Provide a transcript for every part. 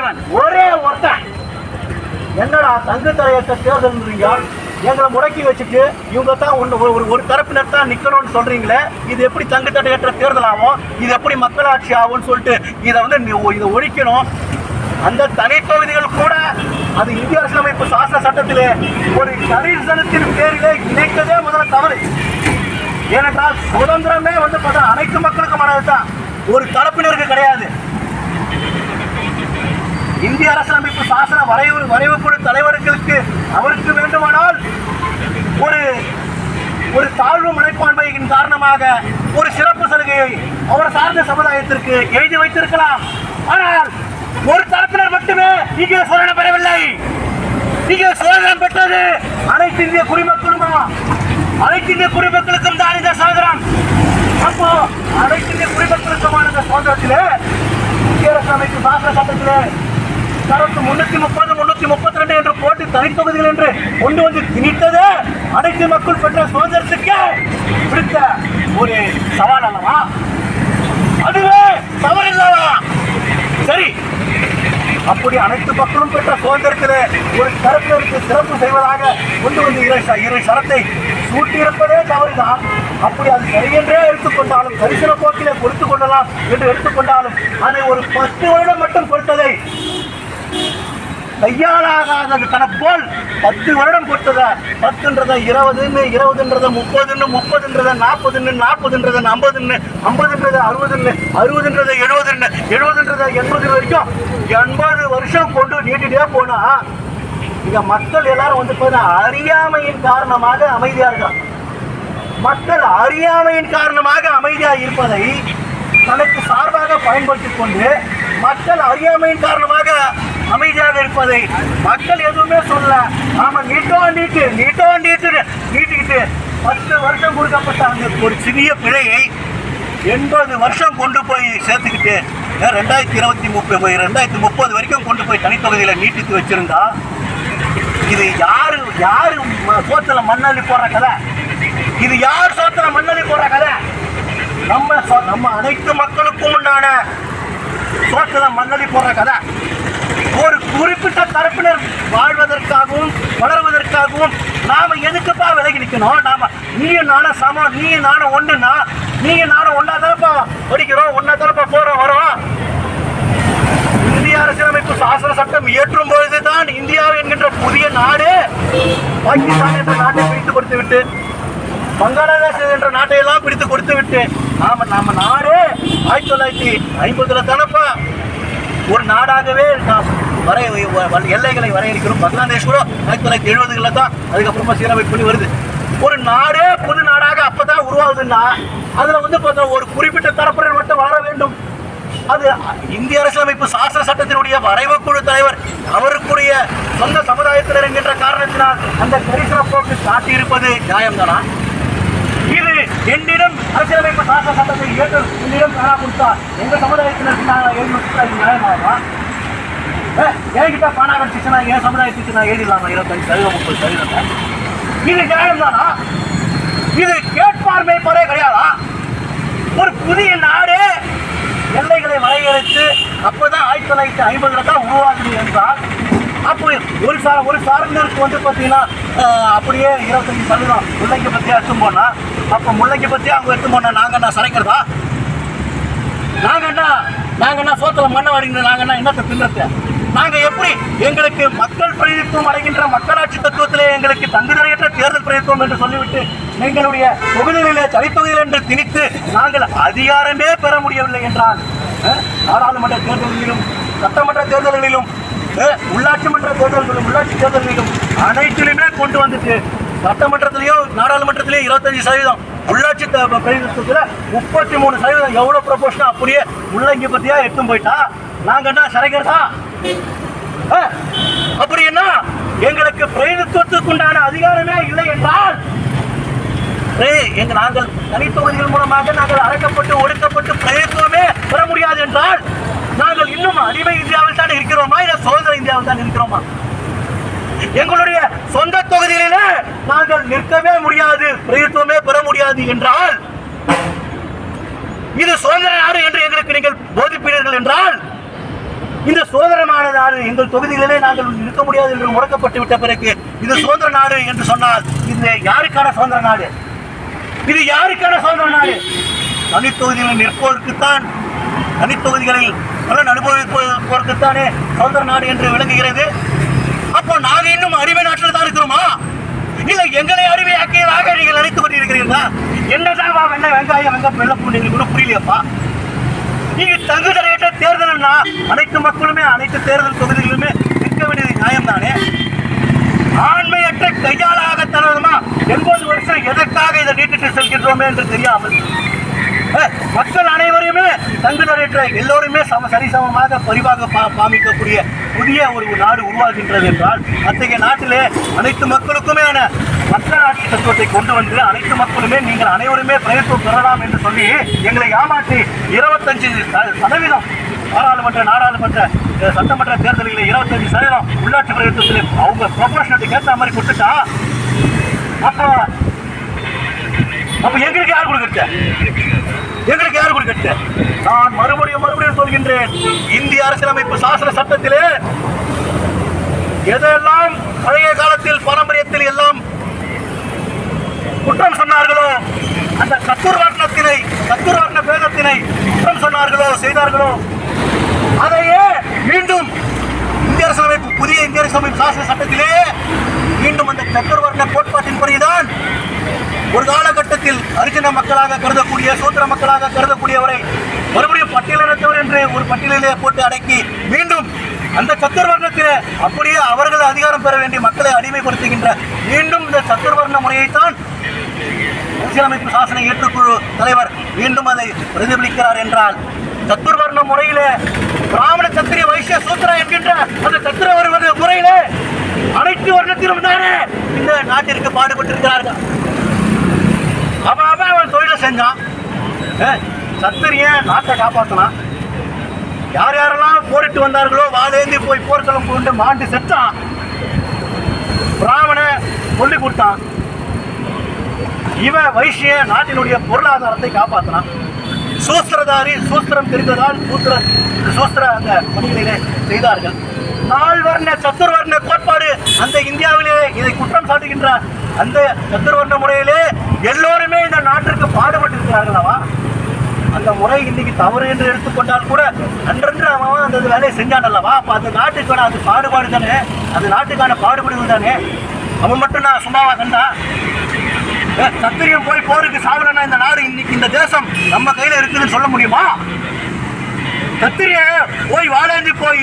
தலைவன் ஒரே ஒருத்தன். என்னடா தங்கு தலையத்தை தேர்தல் எங்களை முடக்கி வச்சுட்டு இவங்க தான் ஒன்று ஒரு ஒரு தரப்பினர் தான் நிற்கணும்னு சொல்கிறீங்களே இது எப்படி தங்கு தடையற்ற தேர்தல் ஆகும்? இது எப்படி மக்களாட்சி ஆகும்னு சொல்லிட்டு இதை வந்து இதை ஒழிக்கணும். அந்த தனிப்பகுதிகள் கூட அது இந்திய அரசியலமைப்பு சாசன சட்டத்திலே ஒரு கரிசனத்தின் பேரிலே இணைக்கதே முதல்ல தவறு. ஏனென்றால் சுதந்திரமே வந்து பார்த்தா அனைத்து மக்களுக்குமானது தான் ஒரு தரப்பினருக்கு கிடையாது. இந்திய அரசியலமைப்பு சாசன வரைவு வரைவு குழு தலைவர்களுக்கு அவருக்கு வேண்டுமானால் ஒரு ஒரு தாழ்வு மனப்பான்மையின் காரணமாக ஒரு சிறப்பு சலுகையை அவர் சார்ந்த சமுதாயத்திற்கு எழுதி வைத்திருக்கலாம். ஆனால் ஒரு தரப்பினர் மட்டுமே இங்கே சுதந்திரம் பெறவில்லை. இங்கே சுதந்திரம் பெற்றது அனைத்து இந்திய குடிமக்களுமா? அனைத்து இந்திய குடிமக்களுக்கும் தான் இந்த சுதந்திரம். அப்போ அனைத்து இந்திய குடிமக்களுக்குமான இந்த சுதந்திரத்திலே இந்திய அரசியலமைப்பு சாசன சட்டத்திலே தரத்து முன்னூத்தி முப்பது முன்னூத்தி முப்பத்தி ரெண்டு என்று போட்டு தனித்தொகுதிகள் என்று கொண்டு வந்து திணித்தது. அனைத்து மக்கள் பெற்ற சுதந்திரத்துக்கு விடுத்த ஒரு சவால் அல்லவா? அதுவே தவறில்லவா சரி. அப்படி அனைத்து மக்களும் பெற்ற சுதந்திரத்தில் ஒரு தரப்பினருக்கு சிறப்பு செய்வதாக கொண்டு வந்து இரு ச- இரு சரத்தை சூட்டியிருப்பதே தவறுதான். அப்படி அது சரியென்றே எடுத்துக்கொண்டாலும் தரிசன போக்கிலே கொடுத்து கொள்ளலாம் என்று எடுத்துக்கொண்டாலும் அதை ஒரு பத்து வருடம் மட்டும் கொடுத்ததை கையாளாகாதது கணப்போல் பத்து வருடம் கொடுத்தத? பத்துன்றத இருபதுன்னு இருபதுன்றத முப்பதுன்னு முப்பதுன்றத நாற்பதுன்னு நாற்பதுன்றத ஐம்பதுன்னு ஐம்பதுன்றத அறுபதுன்னு அறுபதுன்றத எழுபதுன்னு எழுபதுன்றத எண்பது வரைக்கும் எண்பது வருஷம் கொண்டு நீட்டிட்டே போனா இங்க மக்கள் எல்லாரும் வந்து பார்த்தா அறியாமையின் காரணமாக அமைதியா இருக்காங்க மக்கள் அறியாமையின் காரணமாக அமைதியா இருப்பதை தனக்கு சார்பாக பயன்படுத்திக் கொண்டு மக்கள் அறியாமையின் காரணமாக அமைதியாக இருப்பதை மக்கள் எதுவுமே சொல்ல நாம நீட்டோ நீட்டு நீட்டோ நீட்டு நீட்டிக்கிட்டு பத்து வருஷம் கொடுக்கப்பட்ட அந்த ஒரு சிறிய பிழையை எண்பது வருஷம் கொண்டு போய் சேர்த்துக்கிட்டு ரெண்டாயிரத்தி இருபத்தி முப்பது ரெண்டாயிரத்தி முப்பது வரைக்கும் கொண்டு போய் தனித்தொகுதியில் நீட்டித்து வச்சிருந்தா இது யாரு யாரு சோத்துல மண்ணள்ளி போடுற கதை? இது யார் சோத்துல மண்ணள்ளி போடுற கதை? நம்ம சோ- நம்ம அனைத்து மக்களுக்கும் உண்டான சோத்துல மண்ணள்ளி போடுற கதை. ஒரு குறிப்பிட்ட தரப்பினர் வாழ்வதற்காகவும் வளர்வதற்காகவும் நாம எதுக்குப்பா விலகி நிற்கணும் நாம நீயும் நானும் சமம் நீயும் நானும் ஒண்ணுனா நீயும் நானும் ஒன்னா தானப்பா படிக்கிறோம் ஒன்னா தானப்பா போறோம் வரோம். இந்திய அரசியலமைப்பு சாசன சட்டம் இயற்றும் பொழுதுதான் இந்தியா என்கின்ற புதிய நாடு பாகிஸ்தான் என்ற நாட்டை பிரித்து கொடுத்து விட்டு பங்களாதேஷ் என்ற நாட்டை எல்லாம் பிடித்து கொடுத்து விட்டு நாம நம்ம நாடு ஆயிரத்தி தொள்ளாயிரத்தி ஐம்பதுல தானப்பா ஒரு நாடாகவே வரைய வரை எல்லைகளை வரையறுக்கிறோம். பங்களாதேஷ் கூட ஆயிரத்தி தொள்ளாயிரத்தி எழுபதுகளில் தான் அதுக்கப்புறமா சீரமைப்பு பண்ணி வருது. ஒரு நாடே பொது நாடாக அப்பதான் உருவாகுதுன்னா அதுல வந்து பார்த்தா ஒரு குறிப்பிட்ட தரப்பினர் மட்டும் வாழ வேண்டும். அது இந்திய அரசியலமைப்பு சாசன சட்டத்தினுடைய வரைவு குழு தலைவர் அவருக்குரிய சொந்த சமுதாயத்தினர் என்கின்ற காரணத்தினால் அந்த கரிசன போக்கு காட்டியிருப்பது நியாயம்தானா? இது என்னிடம் அரசியலமைப்பு சாசன சட்டத்தை ஏற்று என்னிடம் கொடுத்தார் எங்க சமுதாயத்தினர் நியாயமாகவா எழுதி கொடுத்தா இது நியாயமாகுமா ஏ, என்கிட்ட பணம் கிடைச்சிச்சுன்னா என் சமுதாயத்துக்கு நான் எழுதிடலாமா இருபத்தஞ்சு சதவீதம் முப்பது சதவீதம். இது நியாயம்தானா? இது கேட்பார்மை முறை கிடையாதா? ஒரு புதிய நாடு எல்லைகளை வரையறுத்து அப்பதான் ஆயிரத்தி தொள்ளாயிரத்தி ஐம்பதுல தான் உருவாகுது என்றால் அப்போ ஒரு சா ஒரு சாரங்களுக்கு வந்து பார்த்தீங்கன்னா அப்படியே இருபத்தஞ்சு சதவீதம் முல்லைக்கு பற்றியா எடுத்து போனா அப்போ முல்லைக்கு பற்றி அவங்க எடுத்து போனா நாங்க என்ன சரைக்கிறதா? நாங்க என்ன நாங்க என்ன சோத்துல மண்ணை வடிங்க நாங்க என்ன என்னத்தை தின்னத்தை நாங்கள் எப்படி எங்களுக்கு மக்கள் பிரதிநிதித்துவம் அடைகின்ற மக்களாட்சி தத்துவத்திலே எங்களுக்கு தங்குதலையற்ற தேர்தல் பிரதித்துவம் என்று சொல்லிவிட்டு எங்களுடைய தொகுதிகளிலே தனித்தொகுதிகள் என்று திணித்து நாங்கள் அதிகாரமே பெற முடியவில்லை என்றால் நாடாளுமன்ற தேர்தல்களிலும் சட்டமன்ற தேர்தல்களிலும் உள்ளாட்சி மன்ற தேர்தல்களிலும் உள்ளாட்சி தேர்தல்களிலும் அனைத்திலுமே கொண்டு வந்துட்டு சட்டமன்றத்திலேயோ நாடாளுமன்றத்திலேயோ இருபத்தஞ்சு சதவீதம் உள்ளாட்சி த- முப்பத்தி மூணு சதவீதம். எவ்வளோ ப்ரொபோஷனாக அப்படியே முள்ளங்கி பற்றியாக எடுத்து போயிட்டா? நாங்கள் என்ன சரைக்கிறதா அப்படின்னா அப்படி என்ன? எங்களுக்கு பிரதிநிதித்துவத்துக்கு உண்டான அதிகாரமே இல்லை என்றால்? எங்க நாங்கள் தனித்தொகுதிகள் மூலமாக நாங்கள் அழைக்கப்பட்டு ஒடுக்கப்பட்டு பிரதித்துவமே பெற முடியாது என்றால் நாங்கள் இன்னும் அடிமை இந்தியாவில் தான் இருக்கிறோமா? இல்ல சுதந்திர இந்தியாவில் தான் இருக்கிறோமா? எங்களுடைய சொந்த தொகுதிகளிலே நாங்கள் நிற்கவே முடியாது பிரதித்துவமே பெற முடியாது என்றால் இது சுதந்திர நாடு என்று எங்களுக்கு நீங்கள் போதிப்பீர்கள் என்றால் இந்த சுதந்திரமானது நாடு எங்கள் தொகுதிகளிலே நாங்கள் இருக்க முடியாது என்று முடக்கப்பட்டு விட்ட பிறகு இது சுதந்திர நாடு என்று சொன்னால் இது யாருக்கான சுதந்திர நாடு? இது யாருக்கான சுதந்திர நாடு? தனித்தொகுதிகளில் நிற்போருக்குத்தான் தனித்தொகுதிகளில் பலன் அனுபவிப்போருக்குத்தானே சுதந்திர நாடு என்று விளங்குகிறது. அப்போ நாங்கள் இன்னும் அடிமை நாட்டில் தான் இருக்கிறோமா? இல்லை எங்களை அடிமையாக்கியதாக நீங்கள் நினைத்துக் கொண்டிருக்கிறீர்களா? என்னதான் வா வெங்காயம் வெங்க வெள்ள பூண்டு கூட புரியலையப்பா. நீங்க தங்குதலை தேர்தல்னா அனைத்து மக்களுமே அனைத்து தேர்தல் தொகுதிகளிலுமே நிற்க வேண்டியது நியாயம்தானே? ஆண்மையற்ற கையாளாக தனதுமா எண்பது வருஷம் எதற்காக இதை நீட்டிட்டு செல்கின்றோமே என்று தெரியாமல். மக்கள் அனைவரையுமே தங்குதலையற்ற எல்லோருமே சம சரிசமமாக பரிவாக பா பாமிக்கக்கூடிய புதிய ஒரு நாடு உருவாகின்றது என்றால் அத்தகைய நாட்டிலே அனைத்து மக்களுக்குமேயான மக்களாட்சி தத்துவத்தை கொண்டு வந்து அனைத்து மக்களுமே நீங்கள் அனைவருமே பிரயத்துவம் பெறலாம் என்று சொல்லி எங்களை ஏமாற்றி இருபத்தஞ்சு சதவீதம் பாராளுமன்ற நாடாளுமன்ற சட்டமன்ற தேர்தலில் இருபத்தஞ்சு சதவீதம் உள்ளாட்சி பிரயத்துவத்தில் அவங்க ப்ரொபோஷனத்துக்கு ஏற்ற மாதிரி கொடுத்துட்டா அப்போ அப்ப எங்களுக்கு யார் கொடுக்கறது எங்களுக்கு யார் கொடுக்கறது நான் மறுபடியும் மறுபடியும் சொல்கின்றேன் இந்திய அரசியலமைப்பு சாசன சட்டத்திலே எதெல்லாம் பழைய காலத்தில் பாரம்பரியத்தில் எல்லாம் குற்றம் சொன்னார்களோ அந்த கத்தூர் கத்துர்வர்ண பேதத்தினை குற்றம் சொன்னார்களோ செய்தார்களோ அதையே மீண்டும் இந்திய அரசியலமைப்பு புதிய இந்திய அரசியலமைப்பு சாசன சட்டத்திலே மீண்டும் அந்த சத்துர்வர்ண கோட்பாட்டின் படிதான் ஒரு காலகட்டத்தில் அரிஜன மக்களாக கருதக்கூடிய சூத்திர மக்களாக கருதக்கூடியவரை மறுபடியும் பட்டியலினத்தவர் என்று ஒரு பட்டியலிலே போட்டு அடக்கி மீண்டும் அந்த சத்துர்வர்ணத்தில் அப்படியே அவர்கள் அதிகாரம் பெற வேண்டிய மக்களை அடிமைப்படுத்துகின்ற மீண்டும் இந்த சத்துர்வர்ண முறையைத்தான் அரசியலமைப்பு சாசன ஏற்றுக்குழு தலைவர் மீண்டும் அதை பிரதிபலிக்கிறார் என்றால் சத்துர்வர்ண முறையிலே பிராமண சத்திரிய வைசிய சூத்திரா என்கின்ற அந்த சத்திர வருவது முறையிலே அனைத்து வர்ணத்திலும் தானே இந்த நாட்டிற்கு பாடுபட்டிருக்கிறார்கள். அவன் செஞ்சான் ஏய், சத்திரியன் நாட்டை காப்பாற்றினான் யார் யாரெல்லாம் போரிட்டு வந்தார்களோ வாழேந்தி போய் போர்க்களம் கொண்டு மாண்டு செத்தான். பிராமண சொல்லி கொடுத்தான். இவன் வைசிய நாட்டினுடைய பொருளாதாரத்தை காப்பாற்றினான் சூஸ்திரதாரி சூஸ்திரம் தெரிந்ததால் சூத்திர சூஸ்திர அந்த பணிகளிலே செய்தார்கள். நால்வர்ண சத்துர்வர்ண கோட்பாடு அந்த இந்தியாவிலே இதை குற்றம் சாட்டுகின்றார். அந்த சத்துர்வர்ண முறையிலே எல்லோருமே இந்த நாட்டிற்கு பாடுபட்டிருக்கிறார்களவா? அந்த முறை இன்னைக்கு தவறு என்று எடுத்துக்கொண்டால் கூட அன்றன்று அவன் அந்த வேலையை செஞ்சான் அல்லவா அப்போ அந்த நாட்டுக்கான அது பாடுபாடு தானே? அது நாட்டுக்கான பாடுபடுவது தானே? அவன் மட்டும் நான் சும்மாவா கண்டா? சத்திரியம் போய் போருக்கு சாவலன்னா இந்த நாடு இன்னைக்கு இந்த தேசம் நம்ம கையில் இருக்குதுன்னு சொல்ல முடியுமா? சத்திரிய போய் வாழேந்தி போய்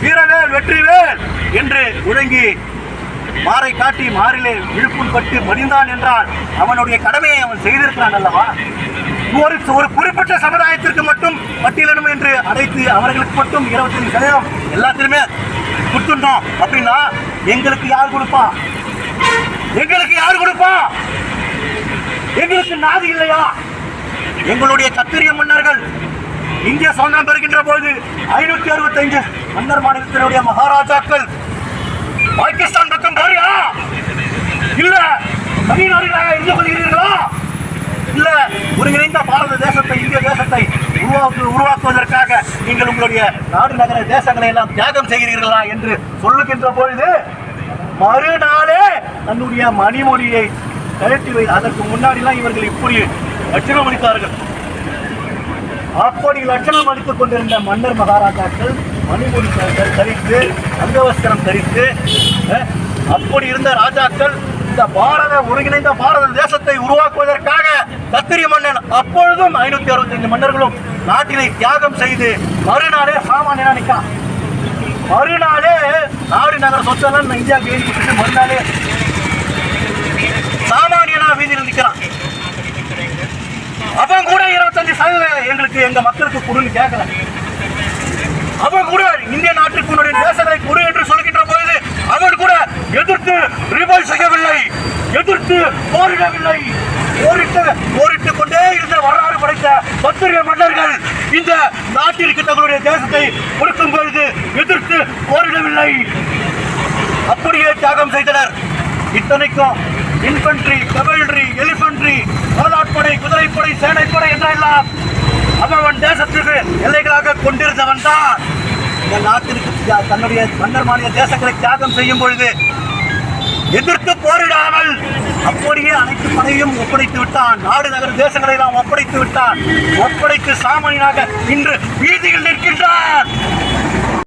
வீரவேல் வெற்றிவேல் என்று முழங்கி மாறை காட்டி மாறிலே விழுப்புண் பட்டு மடிந்தான் என்றால் அவனுடைய கடமையை அவன் செய்திருக்கிறான் அல்லவா? ஒரு ஒரு குறிப்பிட்ட சமுதாயத்திற்கு மட்டும் பட்டியலிடும் என்று அடைத்து அவர்களுக்கு மட்டும் இருபத்தஞ்சு சதவீதம் எல்லாத்திலுமே கொடுத்துட்டோம். அப்படின்னா எங்களுக்கு யார் கொடுப்பா? எங்களுக்கு யார் கொடுப்பா? எங்களுக்கு நாதி இல்லையா? எங்களுடைய சத்திரிய மன்னர்கள் இந்திய சுதந்திரம் பெறுகின்ற போது ஐநூத்தி அறுபத்தைந்து மன்னர் மாநிலத்தினுடைய மகாராஜாக்கள் பாகிஸ்தான் இல்ல. தனிநாடுகளாக இருந்து கொள்கிறீர்களா இல்ல ஒருங்கிணைந்த பாரத தேசத்தை இந்திய தேசத்தை உருவாக்கு உருவாக்குவதற்காக நீங்கள் உங்களுடைய நாடு நகர தேசங்களை எல்லாம் தியாகம் செய்கிறீர்களா என்று சொல்லுகின்ற பொழுது மறுநாளே தன்னுடைய மணிமொழியை கழட்டி வை. அதற்கு முன்னாடிலாம் இவர்கள் இப்படி லட்சணம் அளித்தார்கள். அப்படி லட்சணம் அளித்துக் கொண்டிருந்த மன்னர் மகாராஜாக்கள் மணிமொழி த- தரித்து அங்கவஸ்திரம் தரித்து அப்படி இருந்த ராஜாக்கள் இந்த பாரத ஒருங்கிணைந்த பாரத தேசத்தை உருவாக்குவதற்காக கத்திரிய மன்னன் அப்பொழுதும் ஐநூத்தி அறுபத்தைந்து மன்னர்களும் நாட்டினை தியாகம் செய்து மறுநாளே சாமானியனா நிற்கான் மறுநாளே நாடு நகர சொத்தெல்லாம் இந்தியா கேள்வி மறுநாளே சாமானியனா வீதியில் நிற்கிறான் அவன் கூட இருபத்தஞ்சு சதவீதம் எங்களுக்கு எங்க மக்களுக்கு கொடுன்னு கேட்கல அவன் கூட இந்திய நாட்டுக்கு உன்னுடைய தேசங்களை கொடு என்று சொல்கின்ற பொழுது அவன் கூட எதிர்த்து ரிவல் செய்யவில்லை. எதிர்த்து போரிடவில்லை போரிட்டு போரிட்டுக் கொண்டே இருந்த வரலாறு படைத்த பத்திரிகை மன்னர்கள் இந்த நாட்டிற்கு தங்களுடைய தேசத்தை கொடுக்கும் பொழுது எதிர்த்து போரிடவில்லை. அப்படியே தியாகம் செய்தனர். இத்தனைக்கும் இன்ஃபன்ட்ரி கவல்ரி எலிஃபென்ட்ரி காலாட்படை குதிரைப்படை சேனைப்படை என்றெல்லாம் அவன் தேசத்துக்கு எல்லைகளாக கொண்டிருந்தவன் தான் என் நாட்டிற்கு தன்னுடைய மன்னர் மாநில தேசங்களை தியாகம் செய்யும் பொழுது எதிர்த்து போரிடாமல் அப்படியே அனைத்து படையும் ஒப்படைத்து விட்டான். நாடு நகர தேசங்களை நாம் ஒப்படைத்து விட்டான். ஒப்படைத்து சாமணியாக இன்று வீதியில் நிற்கின்றான்